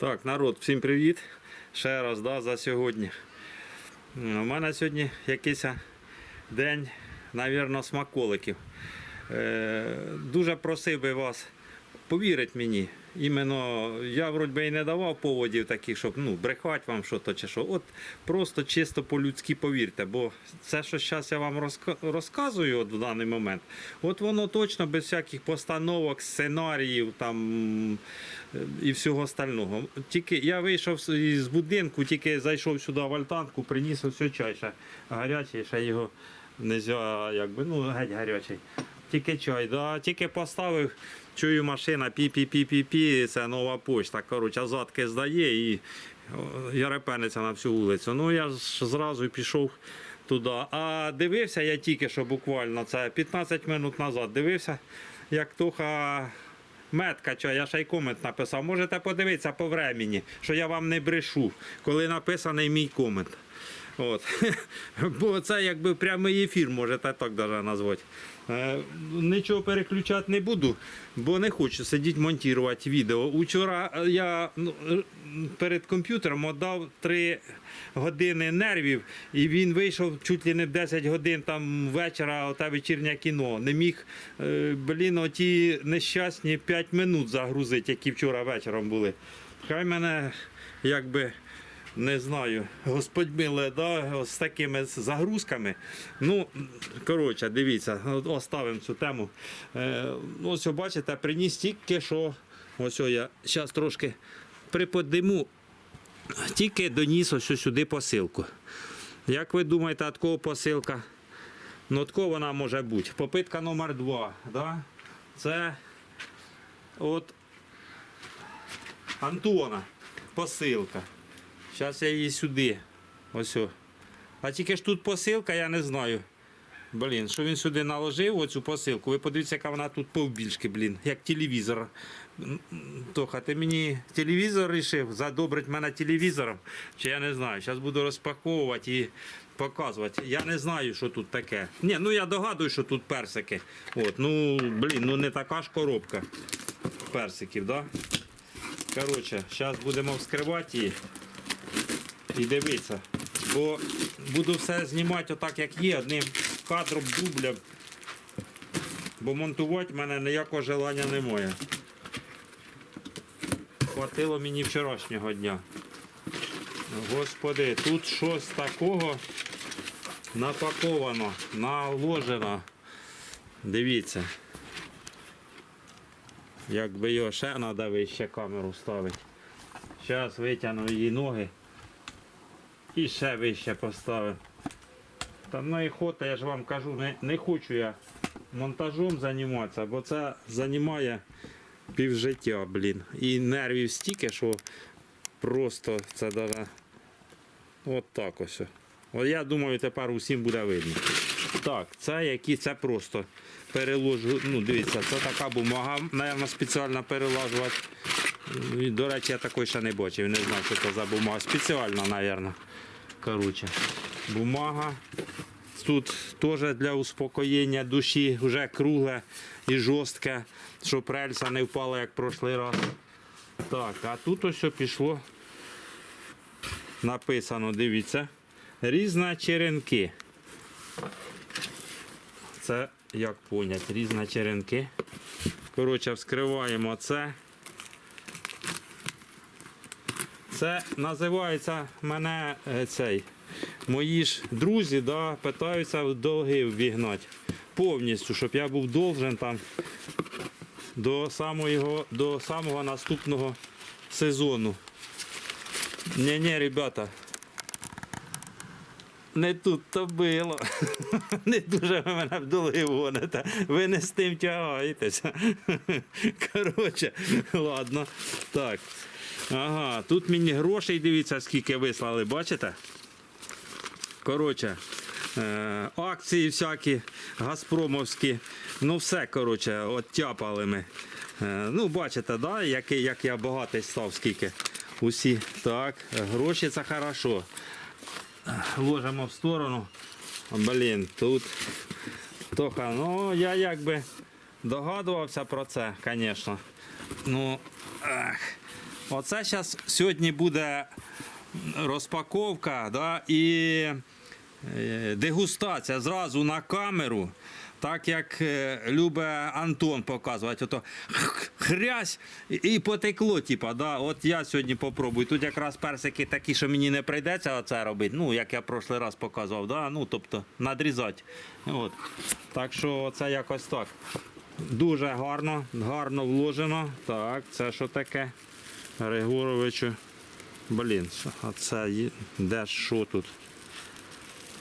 Так, народ, всім привіт. Ще раз да, за сьогодні. У мене сьогодні якийсь день, навірно, смаколиків. Е, дуже просив би вас повірити мені. Іменно я вроді би і не давав поводів таких, щоб ну, брехати вам що то чи що. От просто чисто по-людськи повірте, бо це, що зараз я вам розка- розказую от в даний момент, от воно точно без всяких постановок, сценаріїв там е, і всього остального. Тільки я вийшов з- будинку, тільки зайшов сюди в альтанку, приніс ось чай ще гарячий, ще його не можна, якби, ну, геть гарячий. Тільки чай, да, тільки поставив, чую машина пі-пі-пі-пі-пі, це нова почта. Коротше, задки здає і ярепениться на всю вулицю. Ну я ж зразу пішов туди. А дивився я тільки що буквально це 15 минут назад дивився, як Тоха мед качає, я ще й комент написав. Можете подивитися по времені, що я вам не брешу, коли написаний мій комент. От. Бо це якби прямий ефір, можете так даже назвати. Е, Нічого переключати не буду, бо не хочу сидіти монтувати відео. Учора е, я ну, е, перед комп'ютером віддав 3 години нервів, і він вийшов чуть ли не в 10 годин там вечора, оте вечірнє кіно. Не міг, блін, оті нещасні 5 минут загрузити, які вчора вечором були. Хай мене якби не знаю, господь миле, да, з такими загрузками. Ну, коротше, дивіться, оставимо цю тему. Е, ось, бачите, приніс тільки що. Ось я зараз трошки приподиму, тільки доніс ось сюди посилку. Як ви думаєте, від кого посилка? Ну, від кого вона може бути? Попитка номер два. Да? Це от Антона посилка. Зараз я її сюди. Ось. А тільки ж тут посилка, я не знаю. Блін, що він сюди наложив, оцю посилку. Ви подивіться, яка вона тут повбільшки, блін, як телевізор. Тоха, ти мені телевізор вирішив задобрити мене телевізором. Чи я не знаю. Зараз буду розпаковувати і показувати. Я не знаю, що тут таке. Ні, ну я догадую, що тут персики. От, ну, блін, ну не така ж коробка персиків, да? Коротше, зараз будемо вскривати її і дивитися. Бо буду все знімати отак, як є, одним кадром, дублем. Бо монтувати в мене ніякого желання немає. Хватило мені вчорашнього дня. Господи, тут щось такого напаковано, наложено. Дивіться. Якби його ще треба вище камеру ставити. Зараз витягну її ноги і ще вище поставив. Та ну я ж вам кажу, не, не хочу я монтажом займатися, бо це займає півжиття, блін. І нервів стільки, що просто це даже от так ось. От я думаю, тепер усім буде видно. Так, це які це просто переложу. Ну, дивіться, це така бумага, напевно, спеціально перелажувати. І, До речі, я такої ще не бачив, не знав, що це за бумага. Спеціально, мабуть. Коротше, бумага. Тут теж для успокоєння душі, вже кругле і жорстке, щоб рельса не впала, як прошлий раз. Так, а тут ось пішло. Написано, дивіться. Різна черенки. Це як понять, різна черенки. Коротше, вскриваємо це. Це називається мене е, цей. Мої ж друзі да, питаються в долги ввігнати. Повністю, щоб я був должен там до самого, до самого наступного сезону. Ні-ні, ребята. Не тут то було. Не дуже ви мене в долги гоните. Ви не з тим тягаєтеся. Коротше, ладно. Так. Ага, тут мені грошей, дивіться, скільки вислали, бачите? Коротше, е, акції всякі, газпромовські. Ну все, коротше, оттяпали ми. Е, ну, бачите, да, який, як я багатий став, скільки. Усі. Так, гроші це хорошо. Ложимо в сторону. Блін, тут. Тоха, ну я якби догадувався про це, звісно. Ну, ах. Оце зараз сьогодні буде розпаковка да, і е, дегустація зразу на камеру. Так як е, любить Антон показувати, ото хрясь і- потекло. Типа, да. От я сьогодні попробую. Тут якраз персики такі, що мені не прийдеться оце робити. Ну, як я прошлий раз показував, да? ну, тобто надрізати. От. Так що це якось так. Дуже гарно, гарно вложено. Так, це що таке? Григоровичу. Блін, а це де що тут?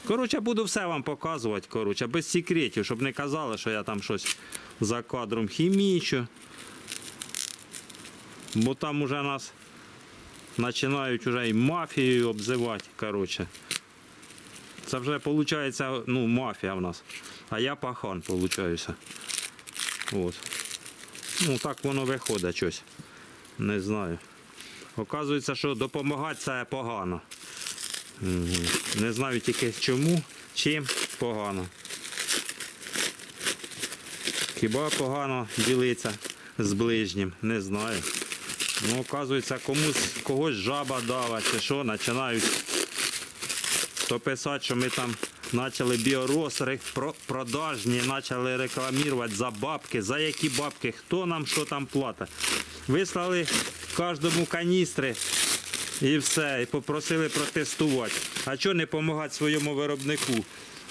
Коротше, буду все вам показувати, коротше, без секретів, щоб не казали, що я там щось за кадром хімічу. Бо там уже нас починають уже і мафією обзивати. Коротше. Це вже виходить, ну, мафія в нас. А я пахан, виходить. От. Ну, так воно виходить щось. Не знаю. Оказується, що допомагати це погано. Не знаю тільки чому, чим погано. Хіба погано ділиться з ближнім, не знаю. Ну, оказується, комусь когось жаба дала чи що, починають то писати, що ми там почали біорос продажні, почали рекламувати за бабки, за які бабки, хто нам що там платить. Вислали кожному каністри і все, і попросили протестувати. А чого не допомагати своєму виробнику?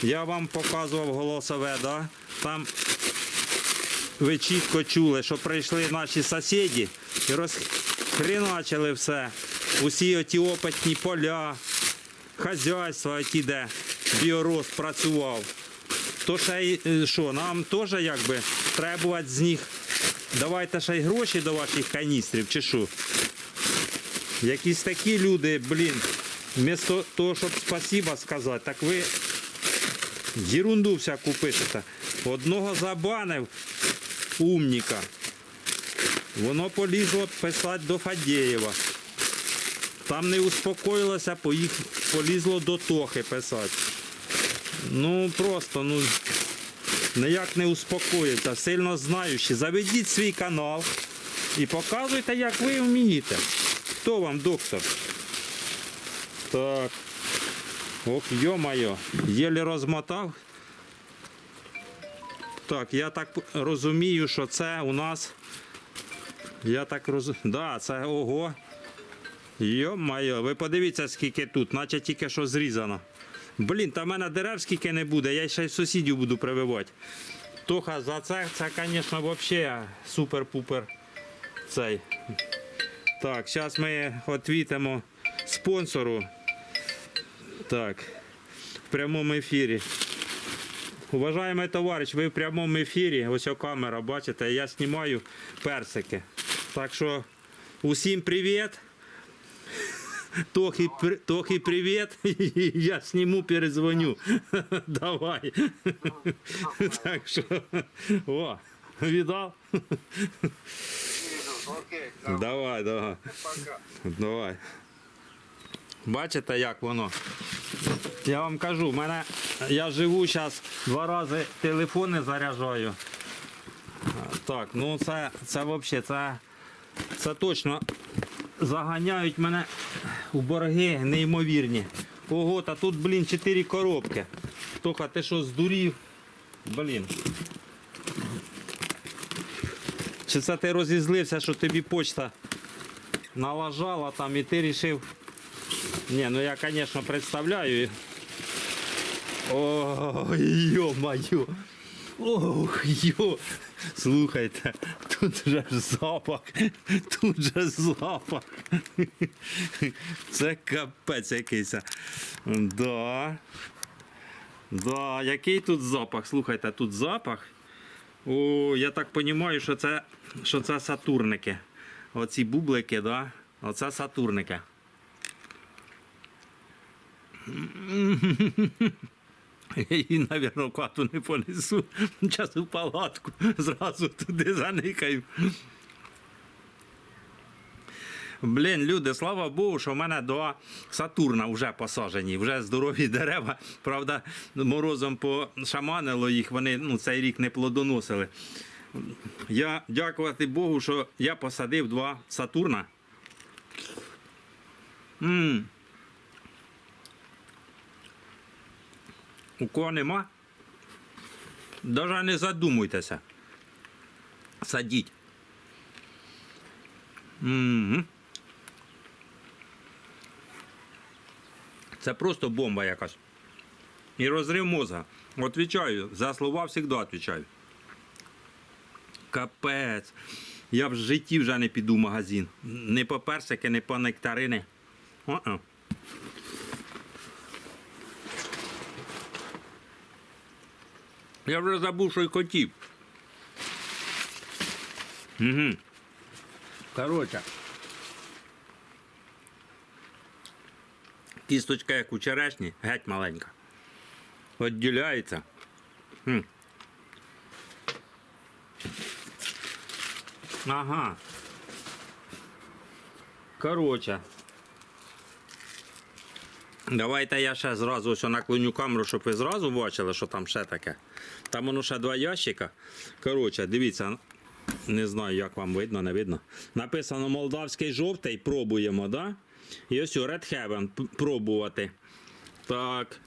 Я вам показував голосове, да? там ви чітко чули, що прийшли наші сусіди і розхреначили все. Усі оті опитні поля, хазяйства, ті, де біорост працював. То ще е, що, нам теж якби требувати з них. Давайте ще й гроші до ваших каністрів, чи що? Якісь такі люди, блін, вмісто того, щоб спасіба сказати, так ви ерунду всяку пишете. Одного забанив умніка. Воно полізло писати до Фадєєва. Там не успокоїлося, поїх, полізло до Тохи писати. Ну просто, ну ніяк не успокоїться, сильно знаючи. Заведіть свій канал і показуйте, як ви вмієте. Хто вам доктор? Так. Ох, йо-моє, єлі розмотав. Так, я так розумію, що це у нас. Я так розумію. Да, це ого. Йо-моє, ви подивіться, скільки тут, наче тільки що зрізано. Блін, та в мене дерев скільки не буде, я ще й сусідів буду прививати. Тоха, за це, це, звісно, взагалі супер-пупер цей. Так, зараз ми відвітимо спонсору. Так, в прямому ефірі. Уважаємий товариш, ви в прямому ефірі, ось о камера, бачите, я знімаю персики. Так що усім привіт. Тохи, Тохи привіт. Я зніму, перезвоню. Давай. Так що. О? Окей, Давай, давай. Давай. Бачите, як воно? Я вам кажу, мене, я живу зараз два рази телефони заряджаю. Так, ну це, це взагалі, це, це точно заганяють мене у борги неймовірні. Ого, та тут, блін, 4 коробки. Тоха, ти що, здурів? Блін. Чи це ти розізлився, що тобі почта налажала там і ти вирішив. Ні, ну я, звісно, представляю. Ой, йо-моє. Ох, йо. Слухайте, тут же запах. Тут же запах. Це капець якийсь. Да. Да, який тут запах? Слухайте, тут запах. О, я так розумію, що це, що це сатурники. Оці бублики, да? Оце сатурники. Я її, мабуть, хату не понесу. Зараз у палатку зразу туди заникаю. Блін, люди, слава Богу, що в мене два Сатурна вже посаджені, вже здорові дерева. Правда, морозом пошаманило їх, вони ну, цей рік не плодоносили. Я дякувати Богу, що я посадив два Сатурна. М. У кого нема? Даже не задумуйтеся. Садіть. М. Це просто бомба якась. І розрив мозга. Отвічаю, за слова завжди відповідаю. Капець. Я в житті вже не піду в магазин. Не по персики, не по нектарини. О-о. Я вже забув, що й хотів. Угу. Коротше. Кісточка, як у черешні, геть маленька. Відділяється. Хм. Ага. Коротше. Давайте я ще зразу ось наклоню камеру, щоб ви зразу бачили, що там ще таке. Там воно ще два ящика. Коротше, дивіться, не знаю, як вам видно, не видно. Написано молдавський жовтий, пробуємо, да? І ось Red Heaven пробувати. Так.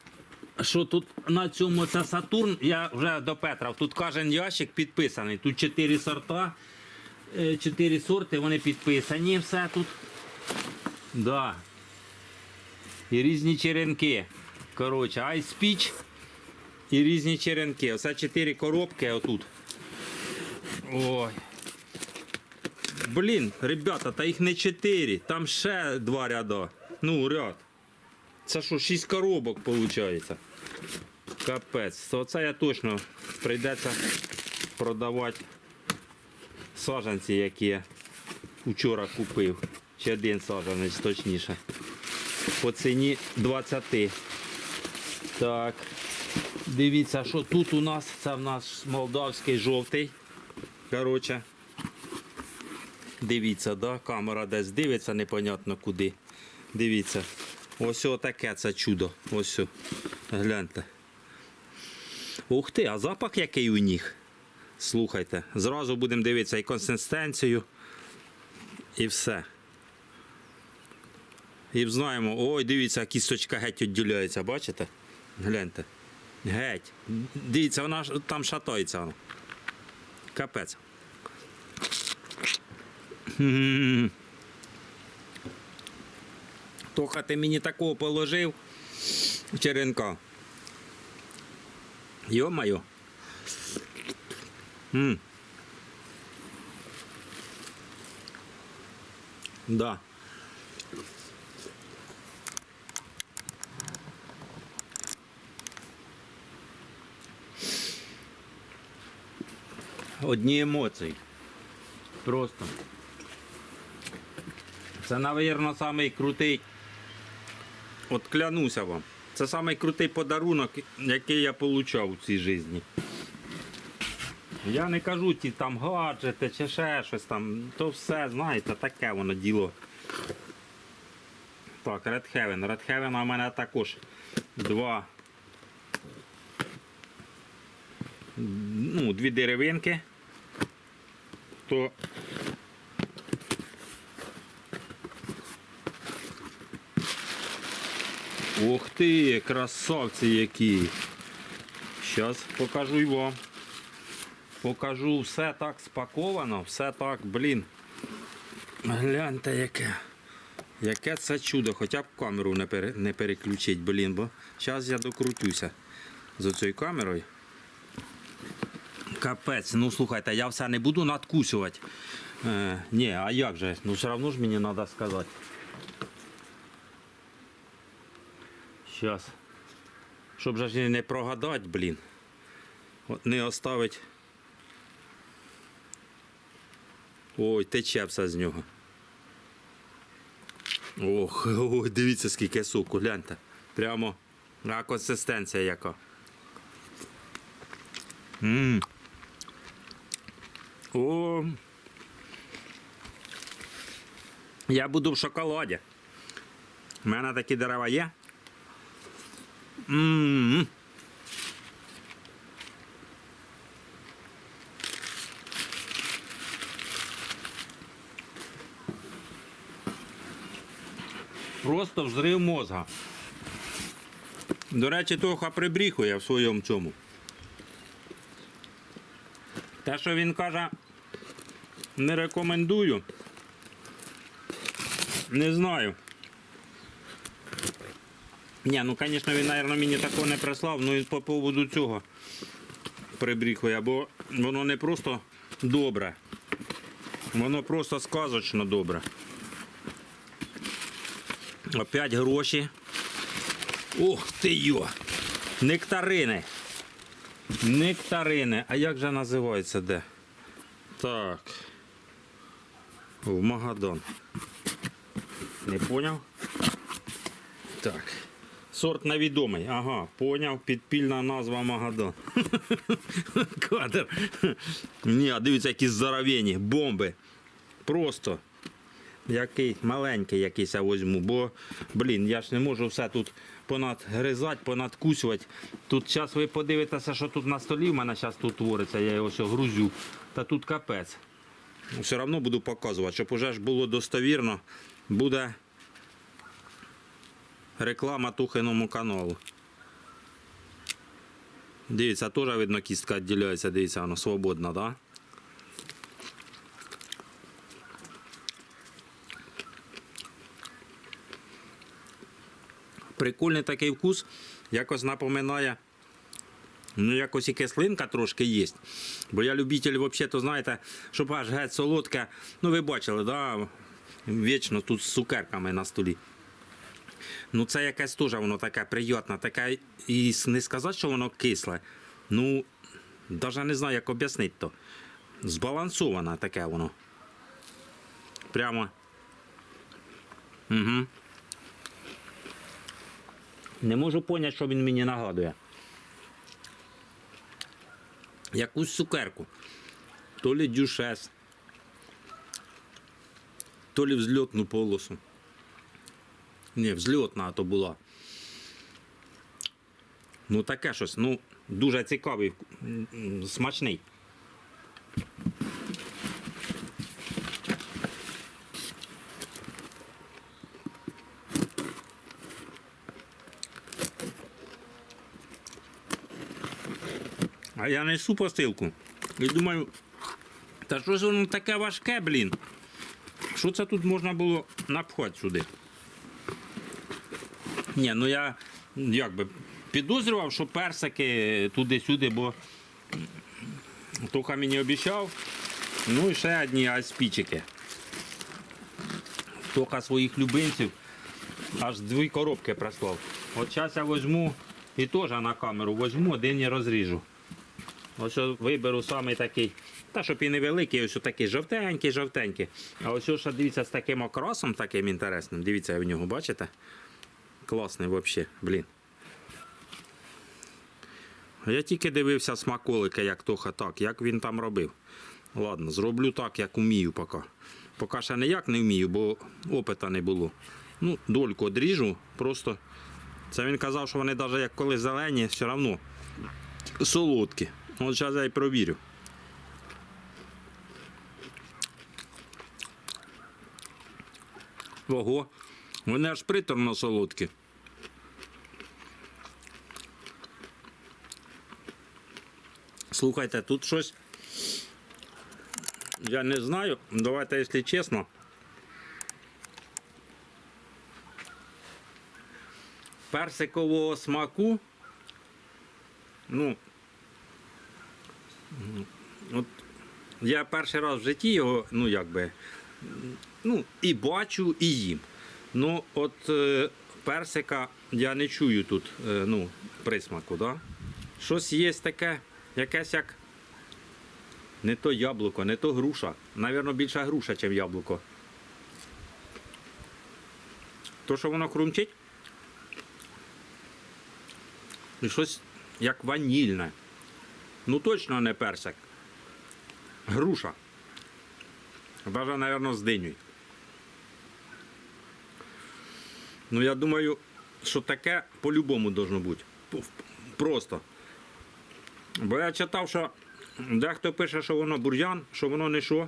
Що тут на цьому це Сатурн? Я вже до Петра. Тут кожен ящик підписаний. Тут чотири сорта, е, чотири сорти, вони підписані, все тут. Да. І різні черенки. Коротше, Ice Peach і різні черенки. Оце чотири коробки отут. Ой. Блін, ребята, та їх не чотири, там ще два ряда. Ну, ряд. Це що, шість коробок виходить. Капець. То це я точно прийдеться продавати саджанці, які я вчора купив. Ще один саджанець, точніше. По ціні 20. Так. Дивіться, що тут у нас. Це в нас молдавський жовтий. Коротше. Дивіться, да? камера десь дивиться, непонятно куди. Дивіться. Ось таке це чудо. Ось. о. Гляньте. Ух ти, а запах який у них. Слухайте, зразу будемо дивитися і консистенцію, і все. І знаємо, ой, дивіться, кісточка геть відділяється, бачите? Гляньте. Геть. Дивіться, вона там шатається. Воно. Капець. Тоха ти мені такого положив черенка. Йо-моє. Да. Одні емоції. Просто. Це, навірно, самий крутий. От клянуся вам. Це самий крутий подарунок, який я отримав у цій житті. Я не кажу ті там гаджети чи ще щось там. То все, знаєте, таке воно діло. Так, Red Heaven. Red Heaven у мене також два. Ну, дві деревинки. То Ух ти, красавці які. Зараз покажу й вам. Покажу все так спаковано, все так, блін. Гляньте яке. Яке це чудо, хоча б камеру не, переключить, блін, бо зараз я докрутюся з цією камерою. Капець, ну слухайте, я все не буду надкусувати. Е, ні, а як же? Ну все одно ж мені треба сказати. Щас. Щоб же не прогадати, блін. От не оставить. Ой, тече все з нього. Ох, ой, дивіться, скільки соку, гляньте. Прямо а консистенція яка. Мм. О. Я буду в шоколаді. У мене такі дерева є. Мм. Просто взрив мозга. До речі, Тоха прибріхує в своєму цьому. Те, що він каже, не рекомендую. Не знаю. Ні, ну звісно, він, мабуть, мені такого не прислав, ну і по поводу цього прибріхує, бо воно не просто добре. Воно просто сказочно добре. Опять гроші. Ух ти йо! Нектарини. Нектарини. А як же називається де? Так. В Магадан. Не поняв? Так. Сорт невідомий. Ага, поняв. Підпільна назва Магадан. Кадр. Ні, а дивіться, які здоровені, бомби. Просто. Який маленький якийсь я возьму, бо, блін, я ж не можу все тут понадгризати, понадкусувати. Тут зараз ви подивитеся, що тут на столі в мене зараз тут твориться, я його все грузю. Та тут капець. Все одно буду показувати, щоб уже ж було достовірно, буде реклама Тухиному каналу. Дивіться, теж видно кістка відділяється, дивіться, воно свободна, так? Да? Прикольний такий вкус, якось напоминає. Ну, якось і кислинка трошки є. Бо я любитель, взагалі, то знаєте, щоб аж геть солодке. Ну, ви бачили, да? Вічно тут з цукерками на столі. Ну, це якесь теж воно таке приємне, таке, і не сказати, що воно кисле. Ну, навіть не знаю, як об'яснити то. Збалансоване таке воно. Прямо. Угу. Не можу поняти, що він мені нагадує. Якусь цукерку. То лі дюшес, то лі взльотну полосу. Ні, взльотна то була. Ну таке щось, ну, дуже цікавий, смачний. А я несу посилку. І думаю, та що ж воно таке важке, блін? Що це тут можна було напхати сюди? Ні, ну я якби підозрював, що персики туди-сюди, бо Тоха мені обіцяв. Ну і ще одні аспічики. Тоха своїх любимців аж дві коробки прислав. От зараз я візьму і теж на камеру візьму, один і розріжу. Ось виберу самий такий, та щоб і невеликий, ось такий жовтенький, жовтенький. А ось ще дивіться з таким окрасом, таким інтересним. Дивіться в нього, бачите? Класний взагалі, блін. Я тільки дивився смаколики, як Тоха так, як він там робив. Ладно, зроблю так, як вмію поки. Поки ще ніяк не вмію, бо опита не було. Ну, дольку одріжу, просто. Це він казав, що вони навіть як коли зелені, все одно солодкі. От зараз я й провірю. Ого, вони аж приторно солодкі. Слухайте, тут щось. Я не знаю. Давайте, якщо чесно. Персикового смаку. Ну. От я перший раз в житті його, ну якби, ну, і бачу, і їм. Ну, от е, персика я не чую тут е, ну, присмаку, да? Щось є таке, якесь як. Не то яблуко, не то груша. Навірно, більше груша, ніж яблуко. То, що воно хрумчить. І щось як ванільне. Ну точно не персик. Груша. Даже, напевно, з диню. Ну, я думаю, що таке по-любому должно бути. Просто. Бо я читав, що дехто пише, що воно бур'ян, що воно не що.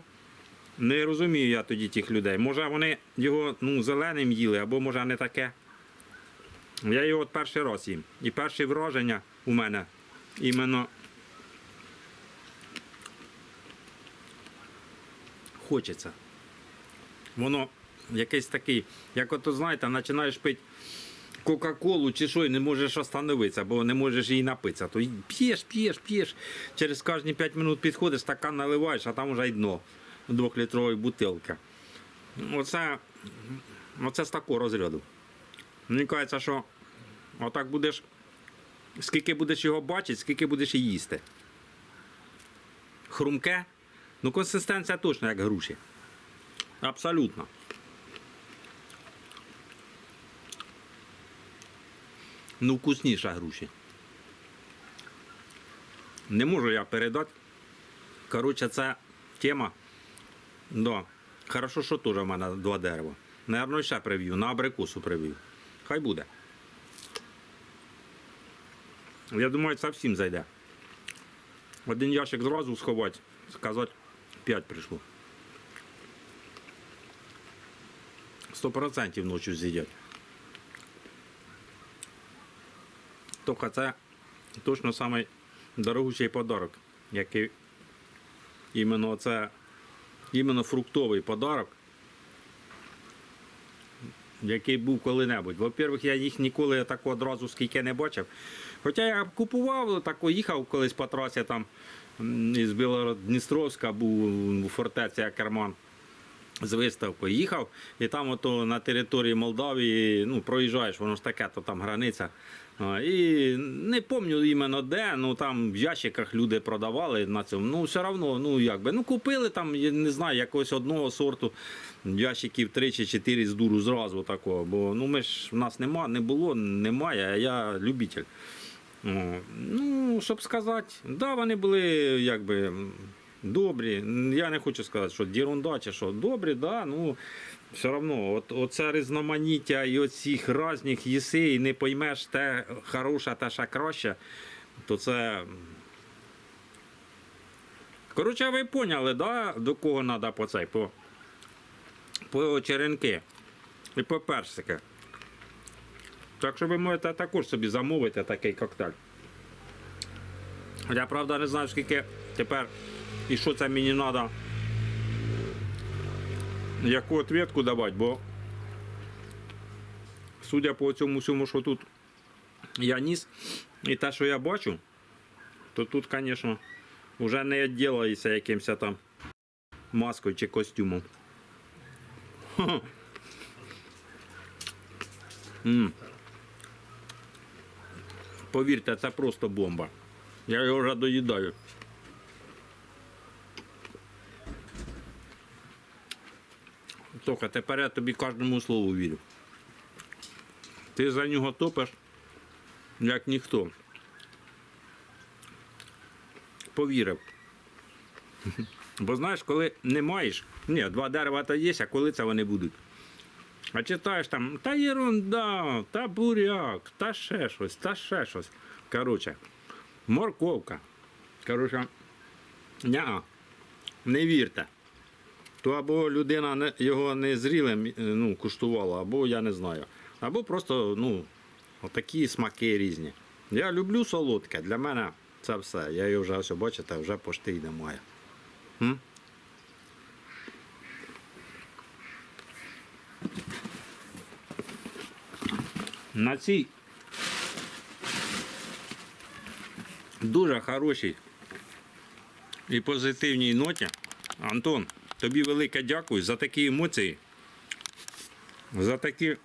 Не розумію я тоді тих людей. Може вони його ну, зеленим їли, або може не таке. Я його от перший раз їм. І перші враження у мене іменно хочеться. Воно якесь такий, як ото знаєте, починаєш пити Кока-Колу чи що, і не можеш остановитися, бо не можеш її напитися. То п'єш, п'єш, п'єш. Через кожні 5 минут підходиш, стакан наливаєш, а там вже й дно двохлітрової бутилки. Оце, оце з такого розряду. Мені кажеться, що отак будеш, скільки будеш його бачити, скільки будеш і їсти. Хрумке, ну консистенція точно як груші. Абсолютно. Ну, вкусніша груші. Не можу я передати. Коротше, це тема. Да. Хорошо, що теж в мене два дерева. Наверно, ще привів, на абрикосу привів. Хай буде. Я думаю, це всім зайде. Один ящик зразу сховати, сказати, 5 прийшло. 100% ночі з'їдять. Тільки це точно самий подарок, який іменно це іменно фруктовий подарок, який був коли-небудь. Во-первых, я їх ніколи так одразу скільки не бачив. Хоча я купував, так їхав колись по трасі там із Білородністровська був у фортеці Акерман з виставкою їхав, і там ото на території Молдавії ну, проїжджаєш, воно ж таке, то там границя. І не пам'ятаю іменно де, ну там в ящиках люди продавали на цьому. Ну, все одно, ну якби, ну купили там, не знаю, якогось одного сорту ящиків 3 чи 4 з дуру зразу такого. Бо ну ми ж в нас нема, не було, немає, а я любитель. Ну, щоб сказати, да, вони були якби добрі. Я не хочу сказати, що дірунда чи що. Добрі, да, ну все одно, от, оце різноманіття і оцих різних їси, і не поймеш те хороше, те ще краще, то це. Коротше, ви поняли, да, до кого треба по цей, по, по черенки і по персики. Так що ви можете також собі замовити такий коктейль. Я правда не знаю, скільки тепер і що це мені треба. Яку ответку давати, бо судя по цьому всьому, що тут я ніс, і те, що я бачу, то тут, звісно, вже не відділається якимось там маскою чи костюмом. Ха-ха. Повірте, це просто бомба. Я його вже доїдаю. Тоха, тепер я тобі кожному слову вірю. Ти за нього топиш, як ніхто. Повірив. Бо знаєш, коли не маєш, ні, два дерева то є, а коли це вони будуть. А читаєш там, та єрунда, та буряк, та ще щось, та ще щось. Коротше, морковка. Коротше, ня, не вірте. То або людина його не зрілим е, ну, куштувала, або я не знаю. Або просто ну, отакі смаки різні. Я люблю солодке, для мене це все. Я його вже ось бачите, вже пошти й немає. М? На цій дуже хорошій і позитивній ноті. Антон, тобі велике дякую за такі емоції, за такі